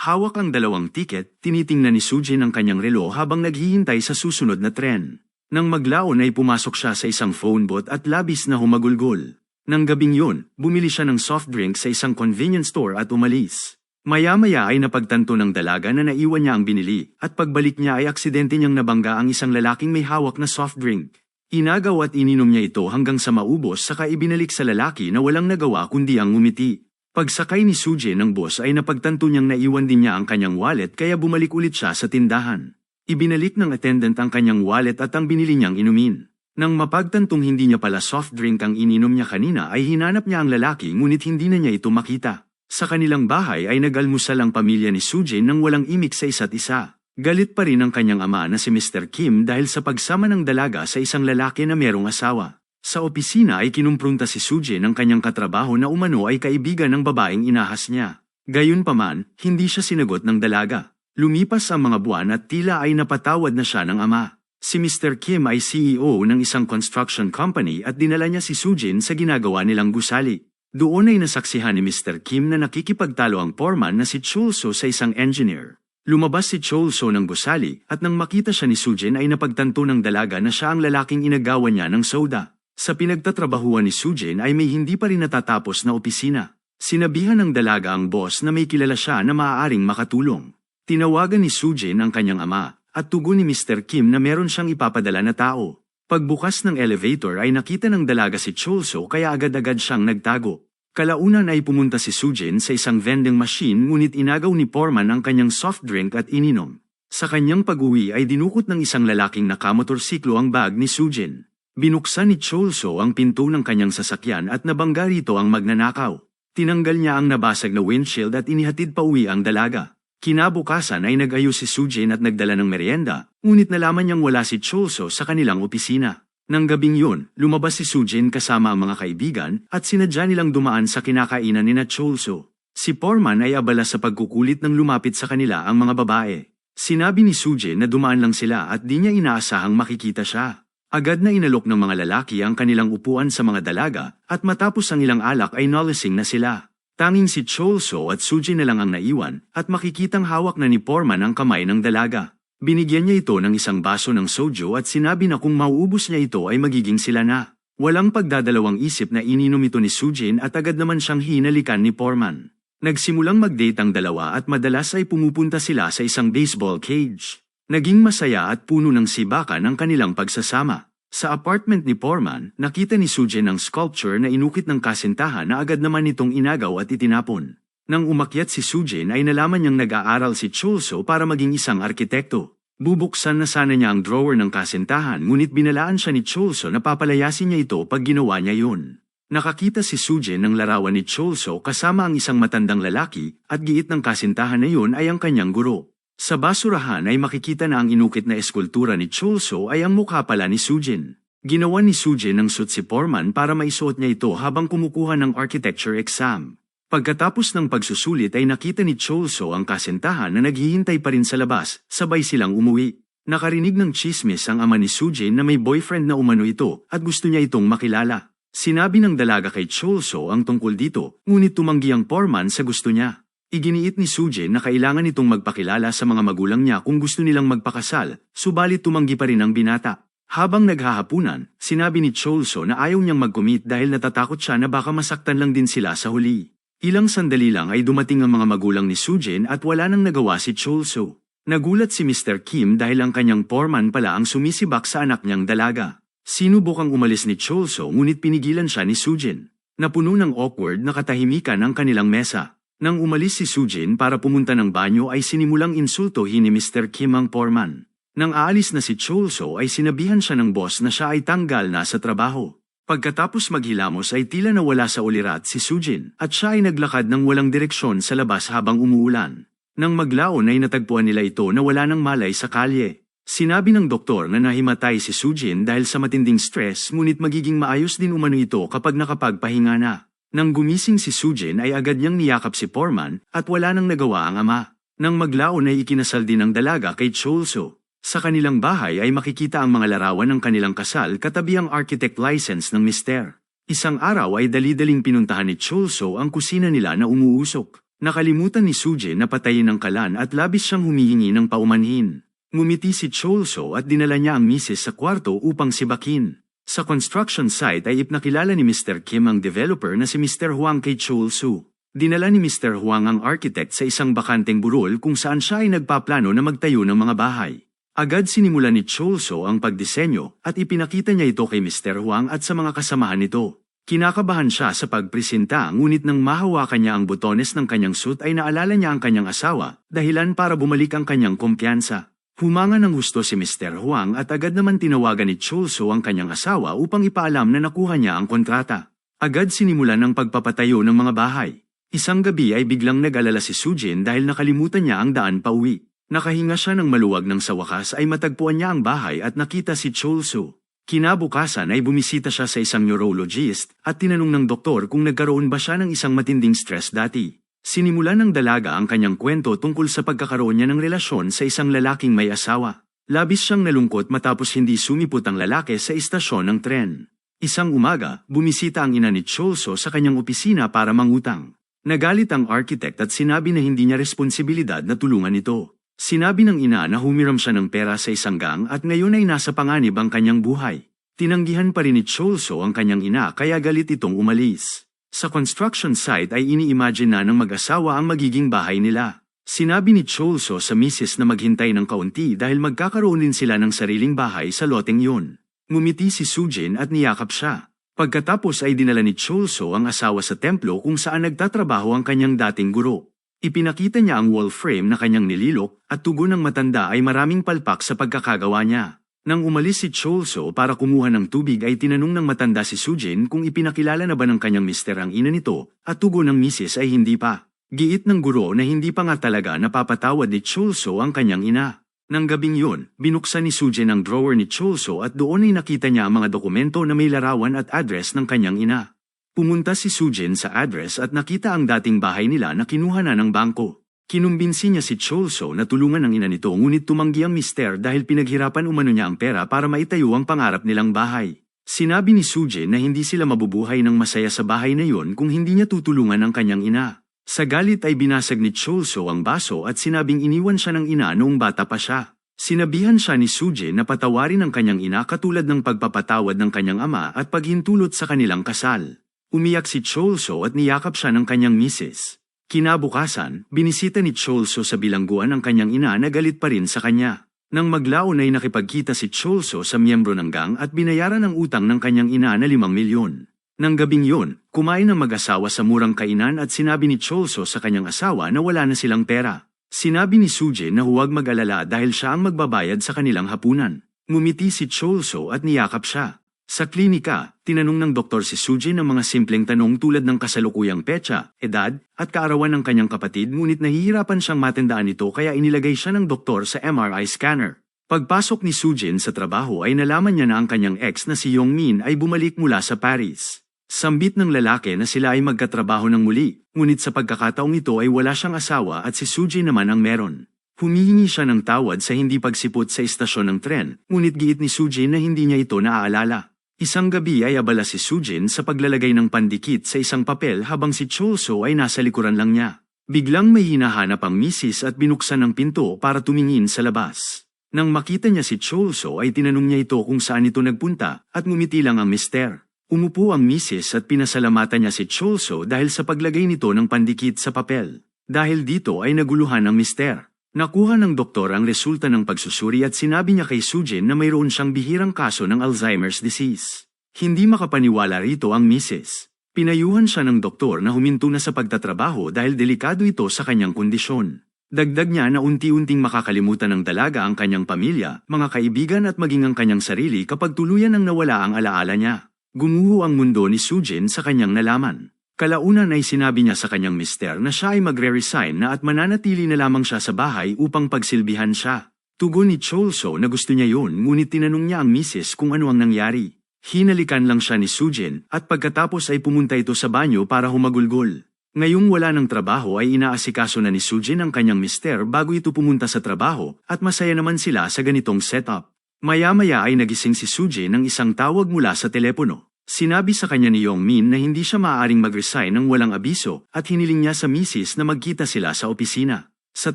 Hawak ang dalawang tiket, tinitingnan ni Sujin ang kanyang relo habang naghihintay sa susunod na tren. Nang maglaon ay pumasok siya sa isang phone booth at labis na humagulgol. Nang gabing yun, bumili siya ng soft drink sa isang convenience store at umalis. Maya-maya ay napagtanto ng dalaga na naiwan niya ang binili, at pagbalik niya ay aksidente niyang nabangga ang isang lalaking may hawak na soft drink. Inagaw at ininom niya ito hanggang sa maubos saka ibinalik sa lalaki na walang nagawa kundi ang ngumiti. Pagsakay ni Suje ng boss ay napagtanto niyang naiwan din niya ang kanyang wallet kaya bumalik ulit siya sa tindahan. Ibinalik ng attendant ang kanyang wallet at ang binili niyang inumin. Nang mapagtantong hindi niya pala soft drink ang ininom niya kanina ay hinanap niya ang lalaki ngunit hindi na niya ito makita. Sa kanilang bahay ay nag-almusal ang pamilya ni Sujin nang walang imik sa isa't isa. Galit pa rin ang kanyang ama na si Mr. Kim dahil sa pagsama ng dalaga sa isang lalaki na merong asawa. Sa opisina ay kinumprunta si Sujin ng kanyang katrabaho na umano ay kaibigan ng babaeng inahas niya. Gayunpaman, hindi siya sinagot ng dalaga. Lumipas ang mga buwan at tila ay napatawad na siya ng ama. Si Mr. Kim ay CEO ng isang construction company at dinala niya si Sujin sa ginagawa nilang gusali. Doon ay nasaksihan ni Mr. Kim na nakikipagtalo ang foreman na si Chulso sa isang engineer. Lumabas si Chulso ng gusali at nang makita siya ni Sujin ay napagtanto ng dalaga na siya ang lalaking inagawan niya ng soda. Sa pinagtatrabahuan ni Sujin ay may hindi pa rin natatapos na opisina. Sinabihan ng dalaga ang boss na may kilala siya na maaaring makatulong. Tinawagan ni Sujin ang kanyang ama at tugon ni Mr. Kim na meron siyang ipapadala na tao. Pagbukas ng elevator ay nakita ng dalaga si Chulso kaya agad-agad siyang nagtago. Kalaunan ay pumunta si Sujin sa isang vending machine ngunit inagaw ni Porman ang kanyang soft drink at ininom. Sa kanyang pag-uwi ay dinukot ng isang lalaking nakamotorsiklo ang bag ni Sujin. Binuksan ni Chulso ang pinto ng kanyang sasakyan at nabangga rito ang magnanakaw. Tinanggal niya ang nabasag na windshield at inihatid pa uwi ang dalaga. Kinabukasan ay nag-ayos si Sujin at nagdala ng merienda, ngunit nalaman niyang wala si Chulso sa kanilang opisina. Nang gabing yun, lumabas si Sujin kasama ang mga kaibigan at sinadya nilang dumaan sa kinakainan ni na Chulso. Si Porman ay abala sa pagkukulit ng lumapit sa kanila ang mga babae. Sinabi ni Sujin na dumaan lang sila at di niya inaasahang makikita siya. Agad na inalok ng mga lalaki ang kanilang upuan sa mga dalaga at matapos ang ilang alak ay nolising na sila. Tanging si Cholso at Suji na lang ang naiwan at makikitang hawak na ni Porman ang kamay ng dalaga. Binigyan niya ito ng isang baso ng soju at sinabi na kung mauubos niya ito ay magiging sila na. Walang pagdadalawang isip na ininom ito ni Sujin at agad naman siyang hinalikan ni Porman. Nagsimulang mag-date ang dalawa at madalas ay pumupunta sila sa isang baseball cage. Naging masaya at puno ng sibakan ang kanilang pagsasama. Sa apartment ni Porman, nakita ni Sujin ang sculpture na inukit ng kasintahan na agad naman itong inagaw at itinapon. Nang umakyat si Sujin ay nalaman niyang nag-aaral si Chulso para maging isang arkitekto. Bubuksan na sana niya ang drawer ng kasintahan ngunit binalaan siya ni Chulso na papalayasin niya ito pag ginawa niya yun. Nakakita si Sujin ng larawan ni Chulso kasama ang isang matandang lalaki at giit ng kasintahan na yun ay ang kanyang guro. Sa basurahan ay makikita na ang inukit na eskultura ni Chulso ay ang mukha pala ni Sujin. Ginawa ni Sujin ng suit si Porman para maisuot niya ito habang kumukuha ng architecture exam. Pagkatapos ng pagsusulit ay nakita ni Chulso ang kasintahan na naghihintay pa rin sa labas, sabay silang umuwi. Nakarinig ng chismis ang ama ni Sujin na may boyfriend na umano ito at gusto niya itong makilala. Sinabi ng dalaga kay Chulso ang tungkol dito, ngunit tumanggi ang Porman sa gusto niya. Iginiit ni Sujin na kailangan itong magpakilala sa mga magulang niya kung gusto nilang magpakasal, subalit tumanggi pa rin ang binata. Habang naghahapunan, sinabi ni Cholso na ayaw niyang mag-commit dahil natatakot siya na baka masaktan lang din sila sa huli. Ilang sandali lang ay dumating ang mga magulang ni Sujin at wala nang nagawa si Cholso. Nagulat si Mr. Kim dahil ang kanyang foreman pala ang sumisibak sa anak niyang dalaga. Sinubukang umalis ni Cholso ngunit pinigilan siya ni Sujin. Napuno ng awkward na katahimikan ang kanilang mesa. Nang umalis si Sujin para pumunta ng banyo ay sinimulang insultohin ni Mr. Kim ang foreman. Nang aalis na si Cholso ay sinabihan siya ng boss na siya ay tanggal na sa trabaho. Pagkatapos maghilamos ay tila nawala sa ulirat si Sujin at siya ay naglakad ng walang direksyon sa labas habang umuulan. Nang maglaon ay natagpuan nila ito na wala ng malay sa kalye. Sinabi ng doktor na nahimatay si Sujin dahil sa matinding stress ngunit magiging maayos din umano ito kapag nakapagpahinga na. Nang gumising si Sujin ay agad niyang niyakap si Porman at wala nang nagawa ang ama. Nang maglaon ay ikinasal din ang dalaga kay Cholso. Sa kanilang bahay ay makikita ang mga larawan ng kanilang kasal katabi ang architect license ng mister. Isang araw ay dali-daling pinuntahan ni Cholso ang kusina nila na umuusok. Nakalimutan ni Sujin na patayin ng kalan at labis siyang humihingi ng paumanhin. Ngumiti si Cholso at dinala niya ang misis sa kwarto upang sibakin. Sa construction site ay ipnakilala ni Mr. Kim ang developer na si Mr. Huang kay Cholso. Dinala ni Mr. Huang ang architect sa isang bakanteng burol kung saan siya ay nagpaplano na magtayo ng mga bahay. Agad sinimula ni Cholso ang pagdisenyo at ipinakita niya ito kay Mr. Huang at sa mga kasamahan nito. Kinakabahan siya sa pagpresenta ngunit nang mahawakan niya ang botones ng kanyang suit ay naalala niya ang kanyang asawa, dahilan para bumalik ang kanyang kumpiyansa. Humanga ng gusto si Mr. Huang at agad naman tinawagan ni Cholso ang kanyang asawa upang ipaalam na nakuha niya ang kontrata. Agad sinimulan ang pagpapatayo ng mga bahay. Isang gabi ay biglang nag-alala si Sujin dahil nakalimutan niya ang daan pauwi. Nakahinga siya ng maluwag ng sa wakas ay matagpuan niya ang bahay at nakita si Cholso. Kinabukasan ay bumisita siya sa isang neurologist at tinanong ng doktor kung nagkaroon ba siya ng isang matinding stress dati. Sinimulan ng dalaga ang kanyang kwento tungkol sa pagkakaroon niya ng relasyon sa isang lalaking may asawa. Labis siyang nalungkot matapos hindi sumipot ang lalaki sa istasyon ng tren. Isang umaga, bumisita ang ina ni Cholso sa kanyang opisina para mangutang. Nagalit ang architect at sinabi na hindi niya responsibilidad na tulungan ito. Sinabi ng ina na humiram siya ng pera sa isang gang at ngayon ay nasa panganib ang kanyang buhay. Tinanggihan pa rin ni Cholso ang kanyang ina kaya galit itong umalis. Sa construction site ay ini-imagine na ng mag-asawa ang magiging bahay nila. Sinabi ni Cholso sa misis na maghintay ng kaunti dahil magkakaroon din sila ng sariling bahay sa loteng yun. Ngumiti si Sujin at niyakap siya. Pagkatapos ay dinala ni Cholso ang asawa sa templo kung saan nagtatrabaho ang kanyang dating guro. Ipinakita niya ang wall frame na kanyang nililok at tugon ng matanda ay maraming palpak sa pagkakagawa niya. Nang umalis si Cholso para kumuha ng tubig ay tinanong ng matanda si Sujin kung ipinakilala na ba ng kanyang mister ang ina nito at tugon ng misis ay hindi pa. Giit ng guro na hindi pa nga talaga napapatawad ni Cholso ang kanyang ina. Nang gabing yun, binuksan ni Sujin ang drawer ni Cholso at doon ay nakita niya ang mga dokumento na may larawan at address ng kanyang ina. Pumunta si Sujin sa address at nakita ang dating bahay nila na kinuha na ng bangko. Kinumbinsi niya si Cholso na tulungan ang ina nito ngunit tumanggi ang mister dahil pinaghirapan umano niya ang pera para maitayo ang pangarap nilang bahay. Sinabi ni Sujin na hindi sila mabubuhay ng masaya sa bahay na yon kung hindi niya tutulungan ang kanyang ina. Sa galit ay binasag ni Cholso ang baso at sinabing iniwan siya ng ina noong bata pa siya. Sinabihan siya ni Sujin na patawarin ang kanyang ina katulad ng pagpapatawad ng kanyang ama at paghintulot sa kanilang kasal. Umiyak si Cholso at niyakap siya ng kanyang misis. Kinabukasan, binisita ni Cholso sa bilangguan ang kanyang ina na galit pa rin sa kanya. Nang maglaon ay nakipagkita si Cholso sa miyembro ng gang at binayaran ang utang ng kanyang ina na limang milyon. Nang gabing yun, kumain ang mag-asawa sa murang kainan at sinabi ni Cholso sa kanyang asawa na wala na silang pera. Sinabi ni Sujin na huwag mag-alala dahil siya ang magbabayad sa kanilang hapunan. Ngumiti si Cholso at niyakap siya. Sa klinika, tinanong ng doktor si Suji ng mga simpleng tanong tulad ng kasalukuyang petsa, edad, at kaarawan ng kanyang kapatid ngunit nahihirapan siyang matandaan ito kaya inilagay siya ng doktor sa MRI scanner. Pagpasok ni Sujin sa trabaho ay nalaman niya na ang kanyang ex na si Yongmin ay bumalik mula sa Paris. Sambit ng lalaki na sila ay magkatrabaho ng muli, ngunit sa pagkakataong ito ay wala siyang asawa at si Suji naman ang meron. Humihingi siya ng tawad sa hindi pagsipot sa istasyon ng tren, ngunit giit ni Suji na hindi niya ito naaalala. Isang gabi ay abala si Sujin sa paglalagay ng pandikit sa isang papel habang si Cholso ay nasa likuran lang niya. Biglang may hinahanap ang misis at binuksan ang pinto para tumingin sa labas. Nang makita niya si Cholso ay tinanong niya ito kung saan ito nagpunta at ngumiti lang ang mister. Umupo ang misis at pinasalamatan niya si Cholso dahil sa paglagay nito ng pandikit sa papel. Dahil dito ay naguluhan ang mister. Nakuha ng doktor ang resulta ng pagsusuri at sinabi niya kay Sujin na mayroon siyang bihirang kaso ng Alzheimer's disease. Hindi makapaniwala rito ang misis. Pinayuhan siya ng doktor na huminto na sa pagtatrabaho dahil delikado ito sa kanyang kondisyon. Dagdag niya na unti-unting makakalimutan ng dalaga ang kanyang pamilya, mga kaibigan at maging ang kanyang sarili kapag tuluyan ang nawala ang alaala niya. Gumuho ang mundo ni Sujin sa kanyang nalaman. Kalaunan ay sinabi niya sa kanyang mister na siya ay magre-resign na at mananatili na lamang siya sa bahay upang pagsilbihan siya. Tugon ni Cholso na gusto niya yun ngunit tinanong niya ang misis kung ano ang nangyari. Hinalikan lang siya ni Sujin at pagkatapos ay pumunta ito sa banyo para humagulgol. Ngayong wala ng trabaho ay inaasikaso na ni Sujin ang kanyang mister bago ito pumunta sa trabaho at masaya naman sila sa ganitong setup. Maya-maya ay nagising si Sujin ng isang tawag mula sa telepono. Sinabi sa kanya ni Yongmin na hindi siya maaaring mag-resign ng walang abiso at hiniling niya sa misis na magkita sila sa opisina. Sa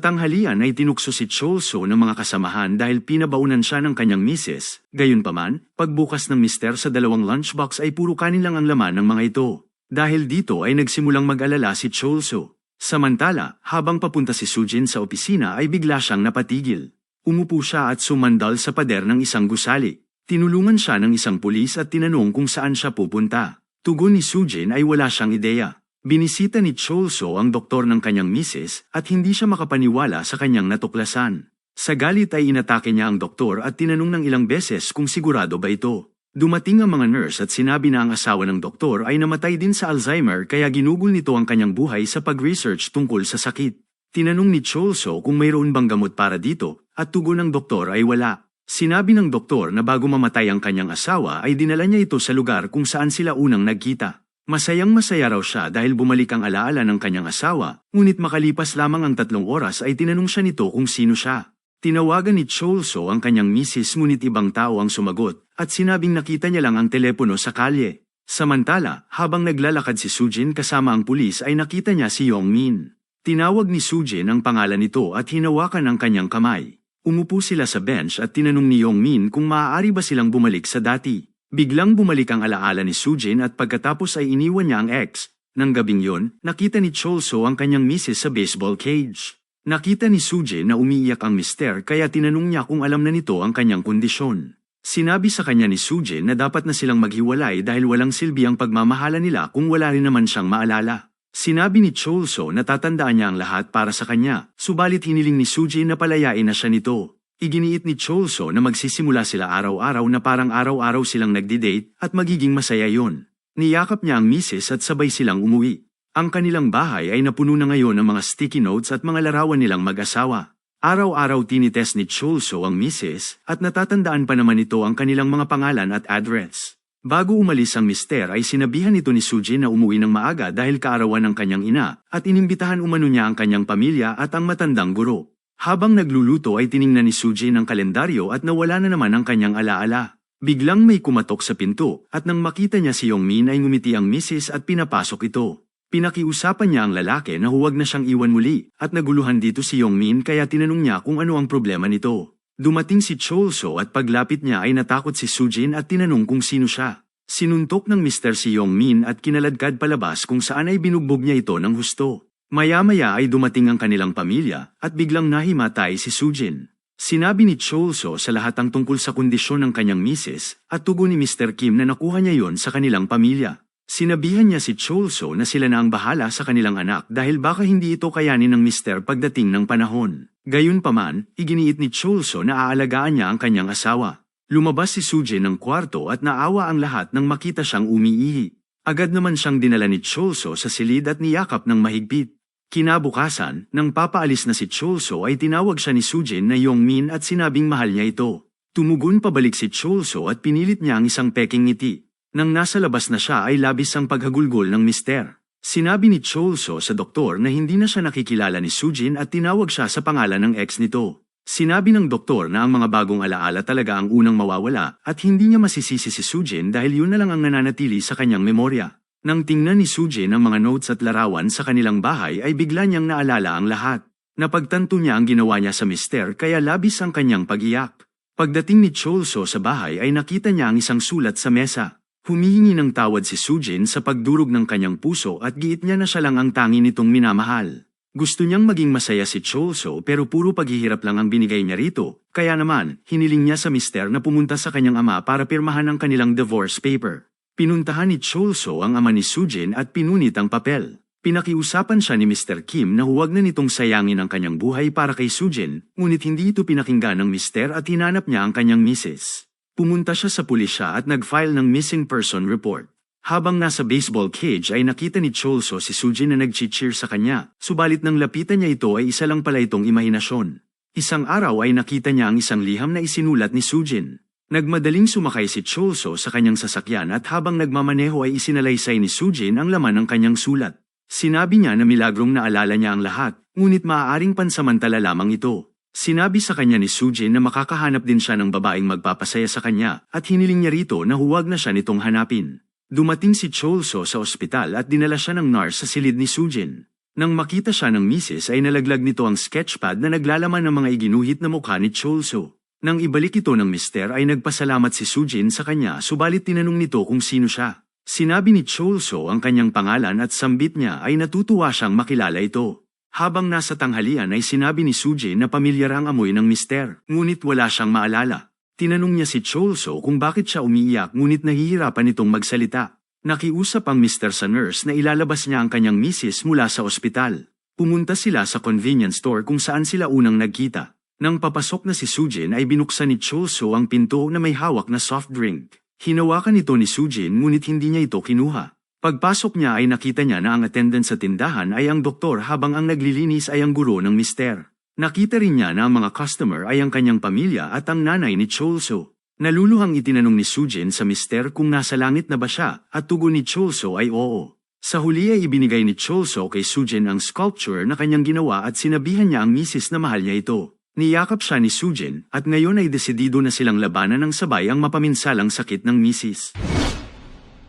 tanghalian ay tinukso si Cholso ng mga kasamahan dahil pinabaunan siya ng kanyang misis. Gayunpaman, pagbukas ng mister sa dalawang lunchbox ay puro kanin lang ang laman ng mga ito. Dahil dito ay nagsimulang mag-alala si Cholso. Samantala, habang papunta si Sujin sa opisina ay bigla siyang napatigil. Umupo siya at sumandal sa pader ng isang gusali. Tinulungan siya ng isang pulis at tinanong kung saan siya pupunta. Tugon ni Sujin ay wala siyang ideya. Binisita ni Cholso ang doktor ng kanyang misis at hindi siya makapaniwala sa kanyang natuklasan. Sa galit ay inatake niya ang doktor at tinanong ng ilang beses kung sigurado ba ito. Dumating ang mga nurse at sinabi na ang asawa ng doktor ay namatay din sa Alzheimer kaya ginugol nito ang kanyang buhay sa pag-research tungkol sa sakit. Tinanong ni Cholso kung mayroon bang gamot para dito at tugon ng doktor ay wala. Sinabi ng doktor na bago mamatay ang kanyang asawa ay dinala niya ito sa lugar kung saan sila unang nagkita. Masayang masaya raw siya dahil bumalik ang alaala ng kanyang asawa, ngunit makalipas lamang ang tatlong oras ay tinanong siya nito kung sino siya. Tinawagan ni Cholso ang kanyang misis ngunit ibang tao ang sumagot at sinabing nakita niya lang ang telepono sa kalye. Samantala, habang naglalakad si Sujin kasama ang pulis ay nakita niya si Yongmin. Tinawag ni Sujin ang pangalan nito at hinawakan ang kanyang kamay. Umupo sila sa bench at tinanong ni Yongmin kung maaari ba silang bumalik sa dati. Biglang bumalik ang alaala ni Sujin at pagkatapos ay iniwan niya ang ex. Nang gabing yon, nakita ni Cholso ang kanyang misis sa baseball cage. Nakita ni Sujin na umiiyak ang mister kaya tinanong niya kung alam na nito ang kanyang kondisyon. Sinabi sa kanya ni Sujin na dapat na silang maghiwalay dahil walang silbi ang pagmamahala nila kung wala rin naman siyang maalala. Sinabi ni Cholso na tatandaan niya ang lahat para sa kanya, subalit hiniling ni Suji na palayain na siya nito. Iginiit ni Cholso na magsisimula sila araw-araw na parang araw-araw silang nagdi-date at magiging masaya yon. Niyakap niya ang misis at sabay silang umuwi. Ang kanilang bahay ay napuno na ngayon ng mga sticky notes at mga larawan nilang mag-asawa. Araw-araw tinitest ni Cholso ang misis at natatandaan pa naman ito ang kanilang mga pangalan at address. Bago umalis ang mister ay sinabihan nito ni Suji na umuwi ng maaga dahil kaarawan ng kanyang ina at inimbitahan umano niya ang kanyang pamilya at ang matandang guro. Habang nagluluto ay tiningnan ni Suji ng kalendaryo at nawala na naman ang kanyang alaala. Biglang may kumatok sa pinto at nang makita niya si Yongmin ay ngumiti ang misis at pinapasok ito. Pinakiusapan niya ang lalaki na huwag na siyang iwan muli at naguluhan dito si Yongmin kaya tinanong niya kung ano ang problema nito. Dumating si Cholso at paglapit niya ay natakot si Sujin at tinanong kung sino siya. Sinuntok ng Mr. si Yongmin at kinaladkad palabas kung saan ay binugbog niya ito ng husto. Maya-maya ay dumating ang kanilang pamilya at biglang nahimatay si Sujin. Sinabi ni Cholso sa lahat ang tungkol sa kondisyon ng kanyang misis at tugon ni Mr. Kim na nakuha niya yon sa kanilang pamilya. Sinabihan niya si Cholso na sila na ang bahala sa kanilang anak dahil baka hindi ito kayanin ng mister pagdating ng panahon. Gayunpaman, iginiit ni Cholso na aalagaan niya ang kanyang asawa. Lumabas si Sujin ng kwarto at naawa ang lahat nang makita siyang umiihi. Agad naman siyang dinala ni Cholso sa silid at niyakap ng mahigpit. Kinabukasan, nang papaalis na si Cholso ay tinawag siya ni Sujin na Yongmin at sinabing mahal niya ito. Tumugon pabalik si Cholso at pinilit niya ang isang peking ngiti. Nang nasa labas na siya ay labis ang paghagulgol ng mister. Sinabi ni Cholso sa doktor na hindi na siya nakikilala ni Sujin at tinawag siya sa pangalan ng ex nito. Sinabi ng doktor na ang mga bagong alaala talaga ang unang mawawala at hindi niya masisisi si Sujin dahil yun na lang ang nananatili sa kanyang memorya. Nang tingnan ni Sujin ang mga notes at larawan sa kanilang bahay ay bigla niyang naalala ang lahat. Napagtanto niya ang ginawa niya sa mister kaya labis ang kanyang pagiyak. Pagdating ni Cholso sa bahay ay nakita niya ang isang sulat sa mesa. Humihingi ng tawad si Sujin sa pagdurog ng kanyang puso at giit niya na siya lang ang tangi nitong minamahal. Gusto niyang maging masaya si Cholso pero puro paghihirap lang ang binigay niya rito, kaya naman, hiniling niya sa mister na pumunta sa kanyang ama para pirmahan ang kanilang divorce paper. Pinuntahan ni Cholso ang ama ni Sujin at pinunit ang papel. Pinakiusapan siya ni Mr. Kim na huwag na nitong sayangin ang kanyang buhay para kay Sujin, ngunit hindi ito pinakinggan ng mister at hinanap niya ang kanyang misis. Pumunta siya sa pulisya at nag-file ng missing person report. Habang nasa baseball cage ay nakita ni Cholso si Sujin na nag-cheer sa kanya, subalit nang lapitan niya ito ay isa lang pala itong imahinasyon. Isang araw ay nakita niya ang isang liham na isinulat ni Sujin. Nagmadaling sumakay si Cholso sa kanyang sasakyan at habang nagmamaneho ay isinalaysay ni Sujin ang laman ng kanyang sulat. Sinabi niya na milagrong naalala niya ang lahat, ngunit maaaring pansamantala lamang ito. Sinabi sa kanya ni Sujin na makakahanap din siya ng babaeng magpapasaya sa kanya at hiniling niya rito na huwag na siya nitong hanapin. Dumating si Cholso sa ospital at dinala siya ng nurse sa silid ni Sujin. Nang makita siya ng misis ay nalaglag nito ang sketchpad na naglalaman ng mga iginuhit na mukha ni Cholso. Nang ibalik ito ng mister ay nagpasalamat si Sujin sa kanya subalit tinanong nito kung sino siya. Sinabi ni Cholso ang kanyang pangalan at sambit niya ay natutuwa siyang makilala ito. Habang nasa tanghalian ay sinabi ni Sujin na pamilyar ang amoy ng mister, ngunit wala siyang maalala. Tinanong niya si Cholso kung bakit siya umiiyak ngunit nahihirapan itong magsalita. Nakiusap ang mister sa nurse na ilalabas niya ang kanyang misis mula sa ospital. Pumunta sila sa convenience store kung saan sila unang nagkita. Nang papasok na si Sujin ay binuksan ni Cholso ang pinto na may hawak na soft drink. Hinawakan ito ni Sujin ngunit hindi niya ito kinuha. Pagpasok niya ay nakita niya na ang attendant sa tindahan ay ang doktor habang ang naglilinis ay ang guro ng mister. Nakita rin niya na ang mga customer ay ang kanyang pamilya at ang nanay ni Cholso. Naluluhang itinanong ni Sujin sa mister kung nasa langit na ba siya at tugon ni Cholso ay oo. Sa huli ay ibinigay ni Cholso kay Sujin ang sculpture na kanyang ginawa at sinabihan niya ang misis na mahal niya ito. Niyakap siya ni Sujin at ngayon ay desidido na silang labanan ng sabay ang mapaminsalang sakit ng misis.